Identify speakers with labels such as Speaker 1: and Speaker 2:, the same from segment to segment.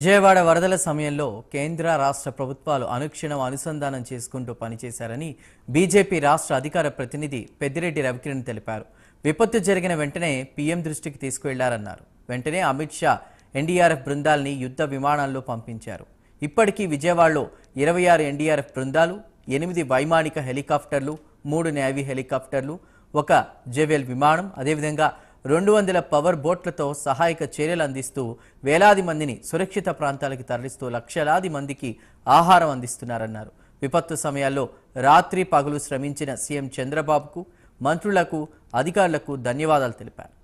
Speaker 1: విజయవాడ వరదల సమయంలో కేంద్ర రాష్ట్ర ప్రభుత్వాలు అనుక్షణం అనుసంధానం చేసుకుంటూ పనిచేశారని బీజేపీ రాష్ట్ర అధికార ప్రతినిధి పెద్దిరెడ్డి రవికిరణ్ తెలిపారు. విపత్తు జరిగిన వెంటనే పీఎం దృష్టికి తీసుకువెళ్ళారన్నారు వెంటనే అమిత్ షా ఎన్డీఆర్ఎఫ్ బృందాల్ని యుద్ధ విమానాల్లో పంపించారు. ఇప్పటికీ విజయవాడలో ఇరవై ఆరు ఎన్డీఆర్ఎఫ్ బృందాలు ఎనిమిది వైమానిక హెలికాప్టర్లు మూడు నేవీ హెలికాప్టర్లు ఒక జెవెల్ విమానం అదేవిధంగా రెండు వందల పవర్ బోట్లతో సహాయక చర్యలు అందిస్తూ వేలాది మందిని సురక్షిత ప్రాంతాలకు తరలిస్తూ లక్షలాది మందికి ఆహారం అందిస్తున్నారన్నారు. విపత్తు సమయాల్లో రాత్రి పగలు శ్రమించిన సీఎం చంద్రబాబుకు మంత్రులకు అధికారులకు ధన్యవాదాలు తెలిపారు.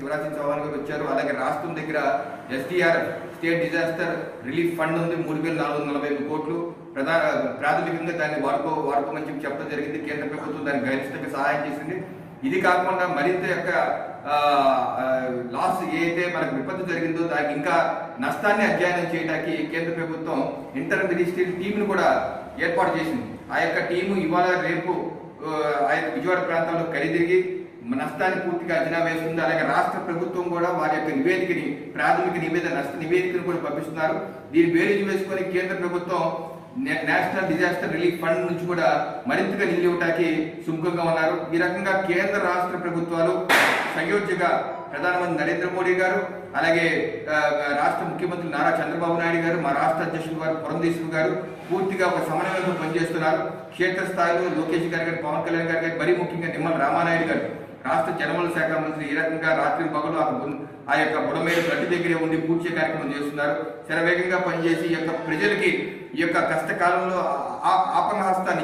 Speaker 2: శివరాజ్ సింగ్ చౌహాన్ గారు వచ్చారు. అలాగే రాష్ట్రం దగ్గర SDR state disaster relief fund ఉంది. మూడు వేల నాలుగు వందల నలభై కోట్లు. ప్రధాన ప్రాథమికంగా దాన్ని వాడుకో వాడుకోమని చెప్పి చెప్పడం జరిగింది. కేంద్ర ప్రభుత్వం దానికి గరిష్టంగా సహాయం చేసింది. ఇది కాకుండా మరింత యొక్క లాస్ ఏదైతే మనకు విపత్తు జరిగిందో దానికి ఇంకా నష్టాన్ని అధ్యయనం చేయడానికి కేంద్ర ప్రభుత్వం ఇంటర్ మినిస్ట్రీ టీంను కూడా ఏర్పాటు చేసింది. ఆ యొక్క టీము ఇవాళ రేపు ఆ, యొక్క విజయవాడ ప్రాంతంలో కలిదిరిగి నష్టాన్ని పూర్తిగా అంచనా వేస్తుంది. అలాగే రాష్ట్ర ప్రభుత్వం కూడా వారి యొక్క నివేదికని ప్రాథమిక నివేదిక నష్ట నివేదికను కూడా పంపిస్తున్నారు. దీన్ని బేరీజు వేసుకొని కేంద్ర ప్రభుత్వం నేషనల్ డిజాస్టర్ రిలీఫ్ ఫండ్ నుంచి కూడా మరింతగా నిధులు ఇవ్వడానికి సుముఖంగా ఉన్నారు. ఈ రకంగా కేంద్ర రాష్ట్ర ప్రభుత్వాలు సంయోజ్యగా ప్రధానమంత్రి నరేంద్ర మోడీ గారు అలాగే రాష్ట్ర ముఖ్యమంత్రి నారా చంద్రబాబు నాయుడు గారు మా రాష్ట్ర అధ్యక్షుడు గారు పురంధేశ్వరు గారు పూర్తిగా ఒక సమన్వయంతో పనిచేస్తున్నారు. క్షేత్రస్థాయిలో లోకేష్ గారు గారు పవన్ కళ్యాణ్ గారు గారు మరీ ముఖ్యంగా నిమ్మల రామానాయుడు గారు. రాష్ట్ర జనవల శాఖ మంత్రి ఈ రకంగా రాత్రి పగలు ఆ ఆ యొక్క బుడమేరు గడ్డి దగ్గరే ఉండి పూడ్చే కార్యక్రమం చేస్తున్నారు. శరవేగంగా పనిచేసి ఈ యొక్క ప్రజలకి ఈ యొక్క కష్టకాలంలో ఆ-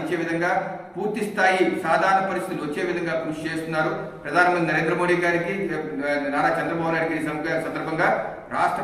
Speaker 2: ఇచ్చే విధంగా పూర్తి స్థాయి సాధారణ పరిస్థితులు వచ్చే విధంగా కృషి చేస్తున్నారు. ప్రధానమంత్రి నరేంద్ర మోడీ గారికి నారా చంద్రబాబు నాయుడు గారి సందర్భంగా రాష్ట్ర